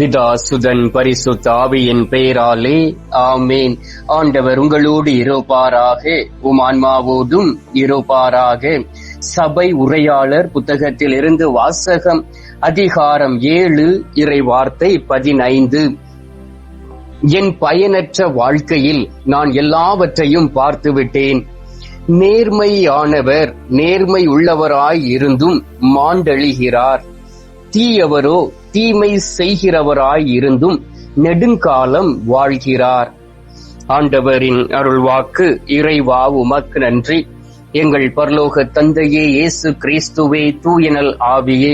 பிதா சுதன் பரிசுத்த ஆவியின் பெயராலே ஆமேன். ஆண்டவர் உங்களோடு இருப்பாராக உம் ஆன்மாவோடும் இருப்பாராக. சபை உரையாளர் புத்தகத்தில் இருந்து வாசகம் அதிகாரம் ஏழு இறை வார்த்தை பதினைந்து. என் பயனற்ற வாழ்க்கையில் நான் எல்லாவற்றையும் பார்த்துவிட்டேன். நேர்மையானவர் நேர்மை உள்ளவராய் இருந்தும் மாண்டழிகிறார். தீயவரோ தீமை செய்கிறவராய் இருந்தும் நெடுங்காலம் வாழ்கிறார். ஆண்டவரின் அருள்வாக்கு இறைவா உமக்கு நன்றி. எங்கள் பரலோக தந்தையே இயேசு கிறிஸ்துவே தூயனல் ஆவியே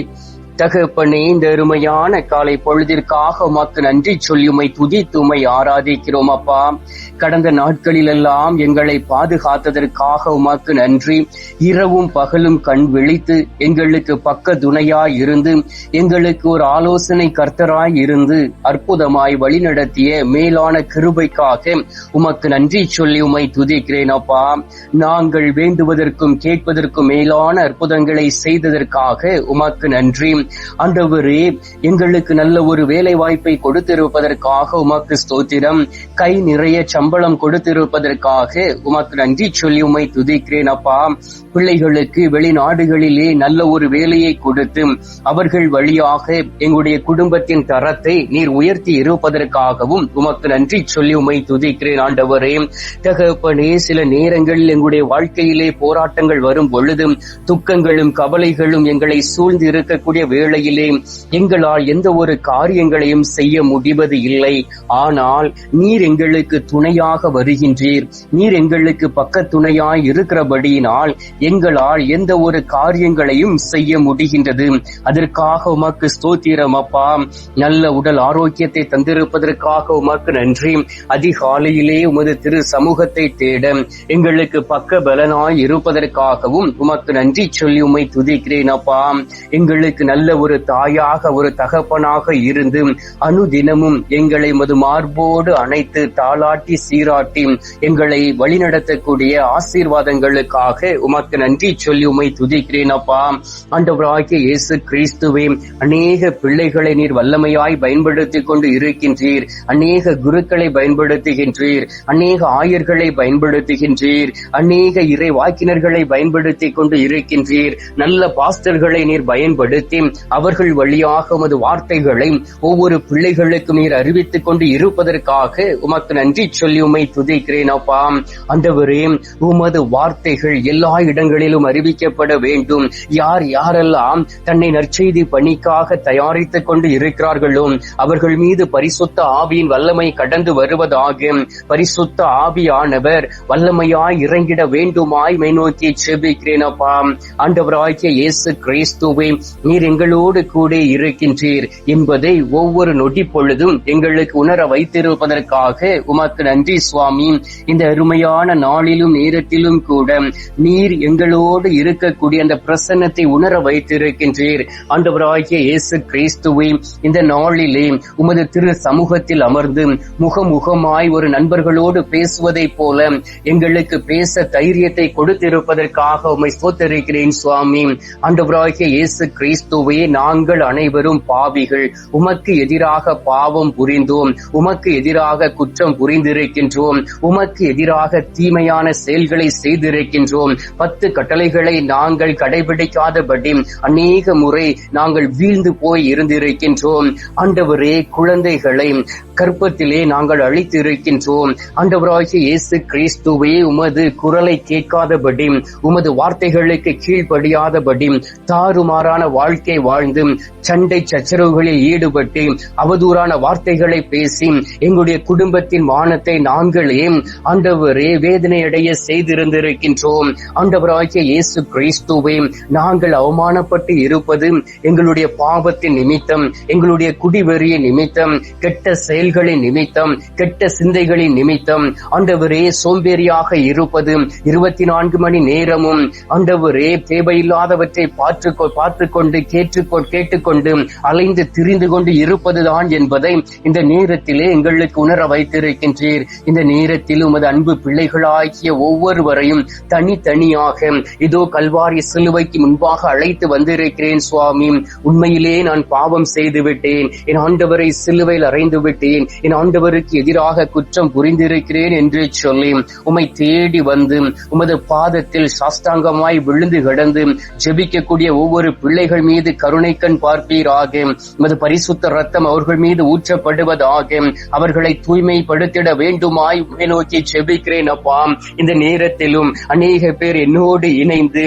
தகப்பனே இந்த அருமையான காலை பொழுதிற்காக உமக்கு நன்றி சொல்லி உமை துதித்து உமை ஆராதிக்கிறோம் அப்பா. கடந்த நாட்களிலெல்லாம் எங்களை பாதுகாத்ததற்காக உமக்கு நன்றி. இரவும் பகலும் கண் விழித்து எங்களுக்கு பக்க துணையாய் இருந்து எங்களுக்கு ஒரு ஆலோசனை கர்த்தராய் இருந்து அற்புதமாய் வழிநடத்திய மேலான கிருபைக்காக உமக்கு நன்றி சொல்லி உமை துதிக்கிறேன் அப்பா. நாங்கள் வேண்டுவதற்கும் கேட்பதற்கும் மேலான அற்புதங்களை செய்ததற்காக உமக்கு நன்றி. ஆண்டவரே எங்களுக்கு நல்ல ஒரு வேலை வாய்ப்பை கொடுத்திருப்பதற்காக உமக்கு ஸ்தோத்திரம். கை நிறைய சம்பளம் கொடுத்திருப்பதற்காக உமக்கு நன்றி சொல்லி உமை துதிக்கிறேன் அப்பா. பிள்ளைகளுக்கு வெளிநாடுகளிலே நல்ல ஒரு வேலையை கொடுத்து அவர்கள் வழியாக எங்களுடைய குடும்பத்தின் தரத்தை நீர் உயர்த்தி இருப்பதற்காகவும் உமக்கு நன்றி சொல்லி உமை துதிக்கிறேன் ஆண்டவரே. தகப்பனே சில நேரங்களில் எங்களுடைய வாழ்க்கையிலே போராட்டங்கள் வரும் பொழுதும் துக்கங்களும் கவலைகளும் எங்களை சூழ்ந்து இருக்கக்கூடிய வேளையிலே எங்களால் எந்த ஒரு காரியங்களையும் செய்ய முடிவது இல்லை. ஆனால் நீர் எங்களுக்கு துணையாக வருகின்றீர். நீர் எங்களுக்கு பக்க துணையாய் இருக்கிறபடியினால் எங்களால் எந்த ஒரு காரியங்களையும் செய்ய முடிகின்றது. அதற்காக உமக்கு ஸ்தோத்திரம் அப்பா. நல்ல உடல் ஆரோக்கியத்தை தந்திருப்பதற்காக உமக்கு நன்றி. அதிகாலையிலே உமது திரு சமூகத்தை தேட எங்களுக்கு பக்க பலனாய் இருப்பதற்காகவும் உமக்கு நன்றி சொல்லி உமை துதிக்கிறேன் அப்பா. எங்களுக்கு நல்ல ஒரு தாயாக ஒரு தகப்பனாக இருந்து அனுதினமும் எங்களை மது மார்போடு அணைத்து தாளாட்டி சீராட்டி எங்களை வழிநடத்தக்கூடிய ஆசீர்வாதங்களுக்காக உமக்கு நன்றி சொல்லி உமை துதிக்கிறேன் அப்பா. ஆண்டவராகிய இயேசு கிறிஸ்துவே அநேக பிள்ளைகளை நீர் வல்லமையாய் பயன்படுத்திக் கொண்டு இருக்கின்றீர். அநேக குருக்களை பயன்படுத்துகின்றீர். அநேக ஆயர்களை பயன்படுத்துகின்றீர். அநேக இறை வாக்கினர்களை பயன்படுத்திக் கொண்டு இருக்கின்றீர். நல்ல பாஸ்டர்களை நீர் பயன்படுத்தி அவர்கள் வழியாக உமது வார்த்தைகளை ஒவ்வொரு பிள்ளைகளுக்கும் நீர் அறிவித்துக் கொண்டு இருப்பதற்காக உமக்கு நன்றி சொல்லி உமை துதிக்கிறேன் அப்பா. அந்தவரே உமது வார்த்தைகள் எல்லா இடங்களிலும் அறிவிக்கப்பட வேண்டும். யார் யாரெல்லாம் தன்னை நற்செய்தி பணிக்காக தயாரித்துக் கொண்டு இருக்கிறார்களோ அவர்கள் மீது பரிசுத்த ஆவியின் வல்லமை கடந்து வருவதாக பரிசுத்த ஆவியானவர் வல்லமையாய் இறங்கிட வேண்டுமாய் மை நோக்கி செபிக்கிறேன் அப்பா. ஆண்டவராகிய இயேசு கிறிஸ்துவை நீர் எங்கள் எங்களோடு கூட இருக்கின்றீர் என்பதை ஒவ்வொரு நொடி பொழுதும் எங்களுக்கு உணர வைத்திருப்பதற்காக உமக்கு நன்றி சுவாமி. இந்த அருமையான நாளிலும் நேரத்திலும் கூட நீர் எங்களோடு இருக்கக்கூடிய அந்த பிரசன்னத்தை உணர வைத்திருக்கின்றீர். ஆண்டவராகிய இயேசு கிறிஸ்துவை இந்த நாளிலே உமது திரு சமூகத்தில் அமர்ந்து முகமுகமாய் ஒரு நண்பர்களோடு பேசுவதை போல எங்களுக்கு பேச தைரியத்தை கொடுத்திருப்பதற்காக உமை ஸ்தோத்தரிக்கிறேன் சுவாமி. ஆண்டவராகிய இயேசு கிறிஸ்துவை நாங்கள் அனைவரும் பாவிகள். உமக்கு எதிராக பாவம் புரிந்தோம். உமக்கு எதிராக குற்றம் புரிந்திருக்கின்றோம். உமக்கு எதிராக தீமையான செயல்களை செய்திருக்கின்றோம். பத்து கட்டளைகளை நாங்கள் கடைபிடிக்காதபடி அநேக முறை நாங்கள் வீழ்ந்து போய் இருந்திருக்கின்றோம். ஆண்டவரே குழந்தைகளை கற்பத்திலே நாங்கள் அழித்திருக்கின்றோம். ஆண்டவராகிய இயேசு கிறிஸ்துவே உமது குரலை கேட்காதபடி உமது வார்த்தைகளுக்கு கீழ்ப்படியாதபடி தாறுமாறான வாழ்க்கை வாழ்ந்து சண்டை சச்சரவுகளில் ஈடுபட்டு அவதூறான வார்த்தைகளை பேசி எங்களுடைய குடும்பத்தின் வானத்தை நாங்களே ஆண்டவரே வேதனையடைய செய்திருந்திருக்கின்றோம். ஆண்டவராகிய இயேசு கிறிஸ்துவை நாங்கள் அவமானப்பட்டு இருப்பது எங்களுடைய பாவத்தின் நிமித்தம் எங்களுடைய குடிவெறியின் நிமித்தம் கெட்ட செயல்களின் நிமித்தம் கெட்ட சிந்தைகளின் நிமித்தம். ஆண்டவரே சோம்பேறியாக இருப்பது இருபத்தி நான்கு மணி நேரமும் ஆண்டவரே தேவையில்லாதவற்றை பார்த்து பார்த்து கொண்டு கேட்டு கேட்டுக்கொ கேட்டுக்கொண்டு அலைந்து திரிந்து கொண்டு இருப்பதுதான் என்பதை இந்த நேரத்திலே எங்களுக்கு உணர வைத்திருக்கின்றீர். இந்த நேரத்தில் உமது அன்பு பிள்ளைகளாகிய ஒவ்வொருவரையும் தனித்தனியாக இதோ கல்வாரி சிலுவைக்கு முன்பாக அழைத்து வந்திருக்கிறேன் சுவாமி. உண்மையிலே நான் பாவம் செய்து விட்டேன். என் ஆண்டவரை சிலுவையில் அறைந்து விட்டேன். என் ஆண்டவருக்கு எதிராக குற்றம் புரிந்திருக்கிறேன் என்று சொல்லி உமை தேடி வந்து உமது பாதத்தில் சாஸ்தாங்கமாய் விழுந்து கிடந்து ஜெபிக்கக்கூடிய ஒவ்வொரு பிள்ளைகள் மீது கருணை கண் பார்ப்பீராக. உமது பரிசுத்த ரத்தம் அவர்கள் மீது ஊற்றப்படுவதாக. அவர்களை தூய்மைப்படுத்திட வேண்டுமாய் உம்மை நோக்கி செபிக்கிறேன் அப்பா. இந்த நேரத்திலும் அநேக பேர் என்னோடு இணைந்து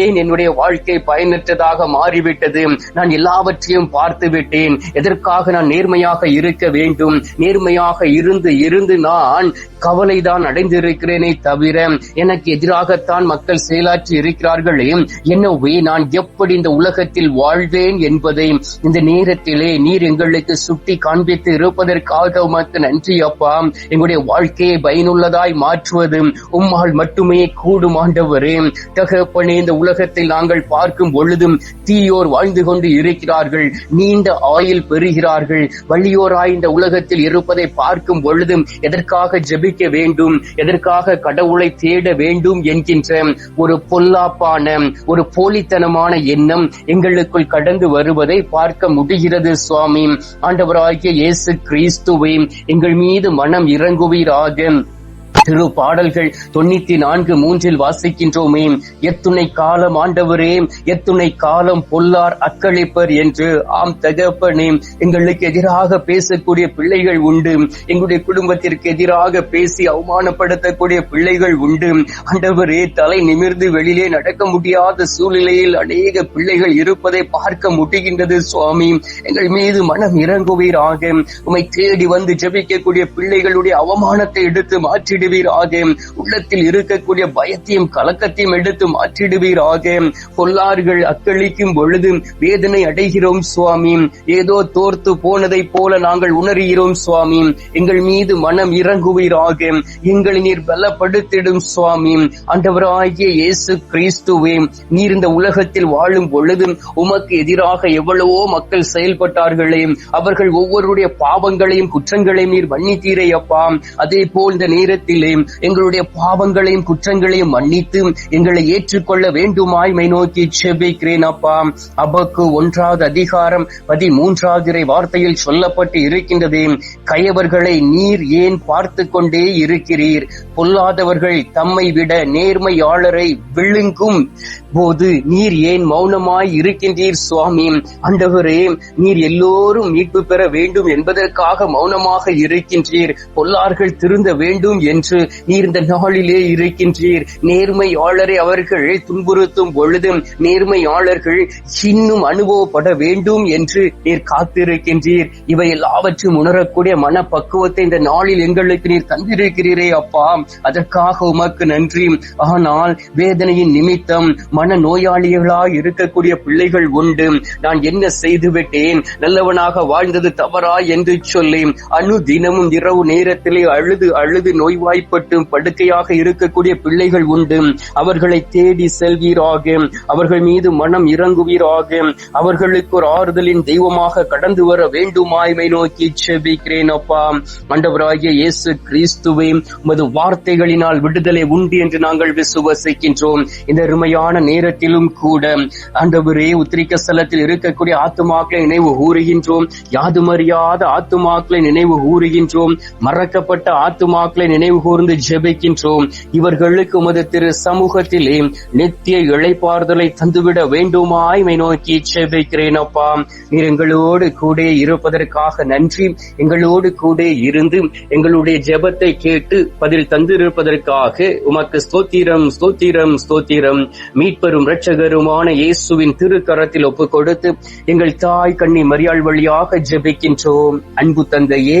ஏன் என்னுடைய வாழ்க்கை பயனற்றதாக மாறிவிட்டது? நான் எல்லாவற்றையும் பார்த்து விட்டேன் எதற்காக நான் நேர்மையாக இருக்க வேண்டும்? நேர்மையாக இருந்து இருந்து நான் கவலைதான் அடைந்திருக்கிறேனே தவிர எனக்கு எதிராகத்தான் மக்கள் செயலாற்றி இருக்கிறார்களே. எனவே நான் எப்படி இந்த உலகத்தில் வாழ்வேன் என்பதை இந்த நேரத்திலே நீர் எங்களுக்கு சுட்டி காண்பித்து இருப்பதற்காக உமக்கு நன்றி அப்பா. எங்களுடைய வாழ்க்கையை பயனுள்ளதாய் மாற்றுவது உம்மால் மட்டுமே கூடும் ஆண்டவரே. தகப்பனே இந்த உலகத்தில் நாங்கள் பார்க்கும் பொழுதும் தீயோர் வாழ்ந்து கொண்டு இருக்கிறார்கள். நீண்ட ஆயில் பெறுகிறார்கள். வலியோராய் இந்த உலகத்தில் இருப்பதை பார்க்கும் பொழுதும் எதற்காக ஜெபிக்க வேண்டும் எதற்காக கடவுளை தேட வேண்டும் என்கின்ற ஒரு பொல்லாப்பான ஒரு போலித்தனமான எண்ணம் எங்களுக்கு எங்களுக்குள் கடந்து வருவதை பார்க்க முடிகிறது சுவாமி. ஆண்டவராகிய இயேசு கிறிஸ்துவே எங்கள் மீது மனம் இறங்குவீராக. திரு பாடல்கள் தொண்ணூத்தி நான்கு மூன்றில் வாசிக்கின்றோமே. எத்துணை காலம் ஆண்டவரே எத்துணை காலம் பொல்லார் அக்களிப்பர் என்று ஆம் தகப்பனே. எங்களுக்கு எதிராக பேசக்கூடிய பிள்ளைகள் உண்டு. எங்களுடைய குடும்பத்திற்கு எதிராக பேசி அவமானப்படுத்தக்கூடிய பிள்ளைகள் உண்டு. ஆண்டவரே தலை நிமிர்ந்து வெளியிலே நடக்க முடியாத சூழ்நிலையில் அநேக பிள்ளைகள் இருப்பதை பார்க்க முடிகின்றது சுவாமி. எங்கள் மீது மனம் இறங்குவீராக. உமை தேடி வந்து ஜபிக்கக்கூடிய பிள்ளைகளுடைய அவமானத்தை எடுத்து மாற்றிடு மாற்றிடுவீராக உள்ளத்தில் இருக்கக்கூடிய பயத்தையும் கலக்கத்தையும் எடுத்து மாற்றிடுவீராக. பொல்லார்கள் அக்களிக்கும் பொழுது வேதனை அடைகிறோம் சுவாமி. ஏதோ தோர்த்து போனதை போல நாங்கள் உணர்கிறோம் சுவாமி. எங்கள் மீது மனம் இறங்குவீராக. எங்களை நீர் பலப்படுத்திடும் சுவாமி. ஆண்டவராகிய இயேசு கிறிஸ்துவே நீர் இந்த உலகத்தில் வாழும் பொழுது உமக்கு எதிராக எவ்வளவோ மக்கள் செயல்பட்டார்களே. அவர்கள் ஒவ்வொருடைய பாவங்களையும் குற்றங்களையும் நீர் மன்னித்தீரே அப்பா அதே போல் இந்த நேரத்தில் எங்களுடைய பாவங்களையும் குற்றங்களையும் மன்னித்து எங்களை ஏற்றுக்கொள்ள வேண்டுமாய் மை நோக்கி செபிக்கிறேன் அப்பா. அபக்கு ஒன்றாவது அதிகாரம் பதிமூன்றாவது வார்த்தையில் சொல்லப்பட்டு இருக்கின்றதே. கயவர்களை நீர் ஏன் பார்த்து கொண்டே இருக்கிறீர்? பொல்லாதவர்கள் தம்மை விட நேர்மையாளரை விழுங்கும் போது நீர் ஏன் மௌனமாய் இருக்கின்றீர் சுவாமி? அண்டவரே நீர் எல்லோரும் மீட்பு பெற வேண்டும் என்பதற்காக மௌனமாக இருக்கின்றீர். பொல்லார்கள் திருந்த வேண்டும் என்று நீர் இந்த நாளிலே இருக்கின்றீர். நேர்மையாளரை அவர்கள் துன்புறுத்தும் பொழுதும் நேர்மையாளர்கள் இன்னும் அனுபவப்பட வேண்டும் என்று நீர் காத்திருக்கின்றீர். இவை எல்லாவற்றையும் உணரக்கூடிய மனப்பக்குவத்தை இந்த நாளில் எங்களுக்கு நீர் தந்திருக்கிறீரே அப்பா. அதற்காக உமக்கு நன்றி. ஆனால் வேதனையின் நிமித்தம் மன நோயாளிகளாய் இருக்கக்கூடிய பிள்ளைகள் உண்டு. நான் என்ன செய்து விட்டேன் நல்லவனாக வாழ்ந்தது தவறா என்று சொல்லி அணு தினமும் இரவு நேரத்திலே அழுது அழுது நோய்வாய் நோய்வாய்ப்பட்டு படுக்கையாக இருக்கக்கூடிய பிள்ளைகள் உண்டு. அவர்களை தேடி செல்வீராக. அவர்கள் மீது மனம் இறங்குவீராக. அவர்களுக்கு ஒரு ஆறுதலின் தெய்வமாக கடந்து வர வேண்டுமாய்மை நோக்கி செபிக்கிறேன் அப்பா. ஆண்டவராகிய இயேசு கிறிஸ்துவை உமது வார்த்தைகளினால் விடுதலை உண்டு என்று நாங்கள் விசுவசிக்கின்றோம். இந்த அருமையான நேரத்திலும் கூட ஆண்டவரே உத்திரிக்க ஸ்தலத்தில் இருக்கக்கூடிய ஆத்துமாக்களை நினைவு கூறுகின்றோம். யாதுமறியாத ஆத்துமாக்களை நினைவு கூறுகின்றோம். மறக்கப்பட்ட ஆத்துமாக்களை நினைவு கூர்ந்து ஜெபிக்கின்றோம். இவர்களுக்கு உமது திரு சமூகத்திலே நித்திய இழைப்பார்தலை தந்துவிட வேண்டுமாய்மை நோக்கி ஜெபிக்கிறேன் அப்பா. நீர் எங்களோடு கூட இருப்பதற்காக நன்றி. எங்களோடு கூட இருந்து எங்களுடைய ஜெபத்தை கேட்டு பதில் தந்திருப்பதற்காக உமக்கு ஸ்தோத்திரம் ஸ்தோத்திரம் ஸ்தோத்திரம். மீட்பெரும் இரட்சகருமான இயேசுவின் திருக்கரத்தில் ஒப்புக் கொடுத்து எங்கள் தாய் கண்ணி மரியாள் வழியாக ஜெபிக்கின்றோம். அன்பு தந்தையே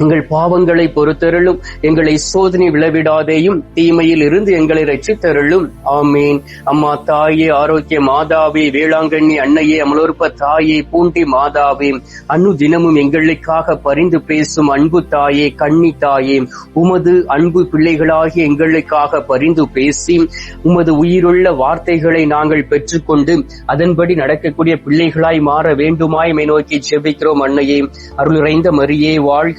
எங்கள் பாவங்களை பொறுத்தருளும் எங்களை சோதனை விளைவிடாதேயும் தீமையில் இருந்து எங்களை ரட்சித்தருளும் ஆமீன். அம்மா தாயே ஆரோக்கிய மாதாவே வேளாங்கண்ணி அன்னையே அமலோற்ப தாயே பூண்டி மாதாவே அன்னு தினமும் எங்களுக்காக பரிந்து பேசும் அன்பு தாயே கண்ணி தாயே உமது அன்பு பிள்ளைகளாகி எங்களுக்காக பரிந்து பேசி உமது உயிருள்ள வார்த்தைகளை நாங்கள் பெற்றுக்கொண்டு அதன்படி நடக்கக்கூடிய பிள்ளைகளாய் மாற வேண்டுமாய் மை நோக்கி ஜெபிக்கிறோம் அன்னையே. அருளுரைந்த மரியே வாழ்க